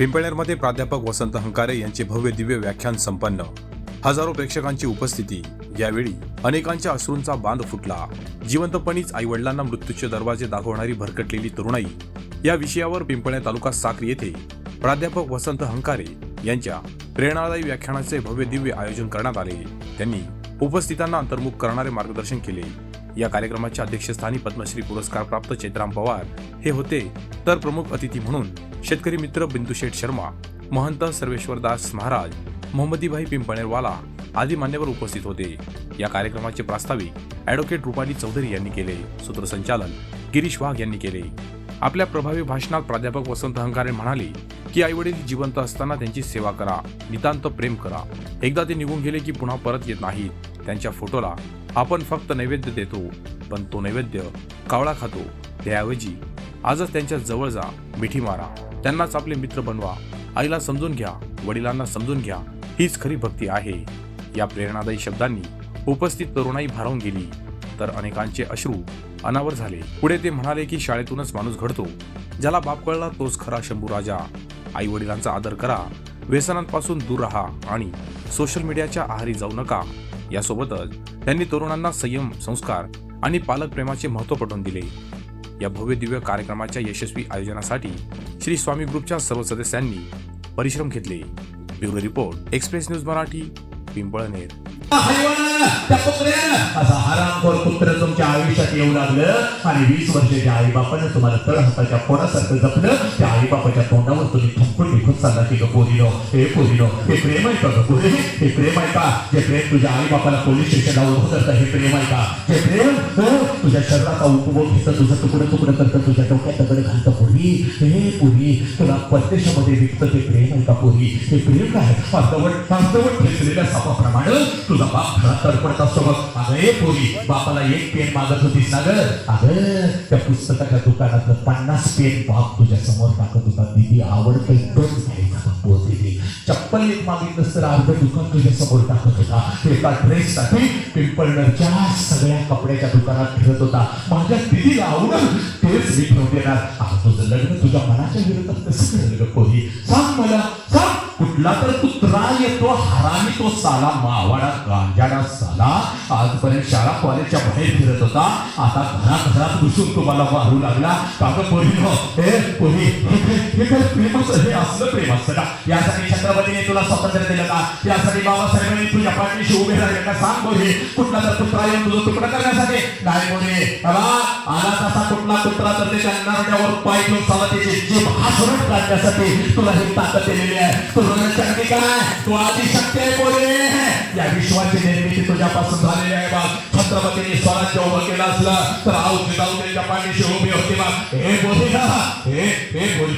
पिंपळनेरमध्ये प्राध्यापक वसंत हंकारे यांचे भव्य दिव्य व्याख्यान संपन्न. हजारो प्रेक्षकांची उपस्थिती. यावेळी अनेकांच्या अश्रूंचा बांध फुटला. जिवंतपणीच आईवडिलांना मृत्यूचे दरवाजे दाखवणारी भरकटलेली तरुणाई. या विषयावर पिंपळे तालुका साक्री येथे प्राध्यापक वसंत हंकारे यांच्या प्रेरणादायी व्याख्यानाचे भव्य दिव्य आयोजन करण्यात आले. त्यांनी उपस्थितांना अंतर्मुख करणारे मार्गदर्शन केले. या कार्यक्रमाच्या अध्यक्षस्थानी पद्मश्री पुरस्कार प्राप्त चैत्राम पवार. हे होते तर प्रमुख अतिथी म्हणून शेतकरी मित्र बिंदुशेठ शर्मा महंत सर्वेश्वरदास महाराज मोहम्मदीभाई पिंपणेरवाला आदी मान्यवर उपस्थित होते. या कार्यक्रमाचे प्रास्ताविक ॲडव्होकेट रुपाली चौधरी यांनी केले. सूत्रसंचालन गिरीश वाघ यांनी केले. आपल्या प्रभावी भाषणात प्राध्यापक वसंत हंकारे म्हणाले की आईवडील जिवंत असताना त्यांची सेवा करा नितांत प्रेम करा. एकदा ते निघून गेले की पुन्हा परत येत नाहीत. त्यांच्या फोटोला आपण फक्त नैवेद्य देतो पण तो नैवेद्य कावळा खातो. त्याऐवजी आजच त्यांच्या जवळ जा मिठी मारा. त्यांनाच आपले मित्र बनवा. आईला समजून घ्या वडिलांना समजून घ्या. हीच खरी भक्ती आहे. या प्रेरणादायी शब्दांनी उपस्थित तरुणाई भारावून गेली. तर अनेकांचे अश्रू अनावर झाले. पुढे ते म्हणाले की शाळेतूनच माणूस घडतो. ज्याला बाप कळला तोच खरा शंभू राजा. आई वडिलांचा आदर करा. व्यसनांपासून दूर राहा आणि सोशल मीडियाच्या आहारी जाऊ नका. यासोबतच त्यांनी तरुणांना संयम संस्कार आणि पालक प्रेमाचे महत्त्व पटवून दिले. या भव्य दिव्य कार्यक्रमाच्या यशस्वी आयोजनासाठी श्री स्वामी ग्रुपच्या सर्व सदस्यांनी परिश्रम घेतले. Bureau report express news Marathi Pimpalner. हरिवळा, त्या कुत्र्यानं असा हरामखोर कुत्र तुमच्या आयुष्यात येऊ लागलं आणि वीस वर्षाच्या आई बापानं तुम्हाला तळ हाताच्या पोरासारखं जपलं. त्या आई बापाच्या तोंडावर तुम्ही थंपून निघून चालला की ग पोरीनो हे पोरीनो हे प्रेम आहे का ग पोरी? हे प्रेम आहे का? जे प्रेम तुझ्या आई बापाला पोलीस स्टेशनला उभं करतं हे प्रेम आहे का? हे प्रेम तुझ्या शरीराचा उपभोग घेतं तुझं तुकडं तुकडं करतं तुझ्या डोक्यात दगड घालतं पोरी. हे पोरी तुला परदेशामध्ये विकतं ते प्रेम आहे का पोरी? हे प्रेम काय? अर्धवट अर्धवट ठेचलेल्या सापाप्रमाणे तुझा बाप घरात तडपडत असतो अगं ए पोरी बापाला एक पेन मागत होतीस ना ग? अगं त्या पुस्तकाच्या दुकानातलं पन्नास पेन बाप तुझ्या समोर टाकत होता. दिदी आवडतं दोन घ्यायचा दिदी चप्पल एक मागितलंस तर अर्ध दुकान तुझ्या समोर टाकत होता. एका ड्रेससाठी पिंपळनरच्या सगळ्या कपड्याच्या दुकानात फिरत होता. माझ्या दिदीला आवडल तेच मी ठेवून देणार तुझं लग्न तुझ्या मनाच्या विरोधात कसं केलं ग पोरी. सांग मला सांग कुठला तर कुत्रा येतो हरामी तो साला मावाडा गांजाडा साला. आजपर्यंत शाळा कॉलेजच्या बाहेर फिरत होता. आता घरात घरात घुसून तुम्हाला वाढू लागला. काका पोरी हे पोरी हे काय- प्रेमाचं हे असलं प्रेम असतं का? यासाठी छत्रपतीने तुला स्वातंत्र्य दिलं का? यासाठी बाबासाहेबांनी तुझ्या पाठीशी उभे राहिले का? सांग पोरी कुठला तर कुत्रा येऊन तुझं तुकडं करण्यासाठी. नाही पोरी बाबा आला तसा कुठला कुत्रा तर त्याच्या नरड्यावर पाय घेऊन चालला त्याची जीभ हासरून काढण्यासाठी तुला ही ताकद दिलेली आहे. तुला शक्ती काय तू आधी शक्ती आहे पोरी या विश्वाची निर्मिती तुझ्यापासून झालेली आहे बाग छत्रपतीने स्वराज्य उभं केलं असलं तर आऊत जाऊन त्यांच्या पाठीशी उभी होती बाग हे बोली ना हे हे बोली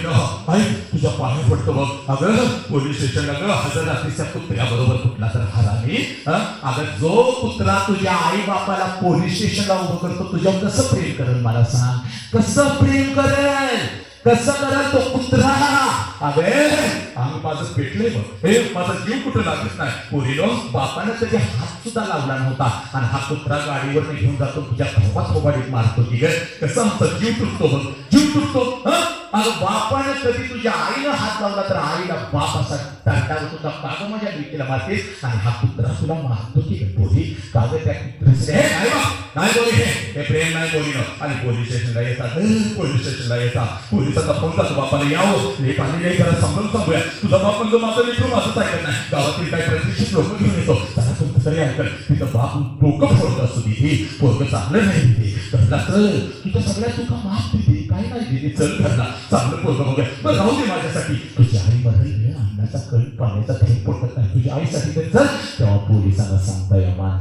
आई तुझ्या पाणी पडतो बघ अगं पोलीस स्टेशनला गं हजर असलेल्या कुत्र्या कुठला तर हरामी हं? अगं जो कुत्रा तुझ्या आई बापाला पोलीस स्टेशनला उभं करतो तुझ्या कसं प्रेम करेल मला सांग कसं प्रेम करेल कसं करेल तो कुत्रा अगे आम्ही माझं पेटलंय मग हे माझा जीव कुठं लागत नाही? पोरीनो बापानं त्याचे हात सुद्धा लावला नव्हता. आणि हा कुत्रा गाडीवर घेऊन जातो तुझ्या थोपात मोबाईत मारतो की ग. कसं आमचा जीव तुटतो बघ. जीव तुटतो अगं बापानं कधी तुझ्या आईनं हात लावला तर आईला बाप असा टाटावर तुझा काग माझ्या भीतीला मारतेस आणि हा कुत्रा तुला मारतो की ग त्या नाही बोली हे. प्रेम नाही बोली आणि पोलीस स्टेशनला येतात पोलीस स्टेशनला येतात पोलिसाचा फोन करतो बापाला यावं. हे पाणी नाही करा समजून सांगूया. तुझा बाप म्हणजे माझं लेकरू माझंच ऐकत नाही. गावातील काही प्रतिष्ठित लोक घेऊन येतो. त्याला तुमचं तरी ऐकत. तिथं बाप डोकं फोडत असतो तिथे पोरग चांगलं नाही तिथे घडला तर. तुझ्या सगळ्या तुका माफ दिली काय नाही दिली चल चांगलं पोरग बघूया. बरं राहू दे माझ्यासाठी. Aisyah berhimpun tentang tiga Aisyah di Jawab pulih sangat santai yang mana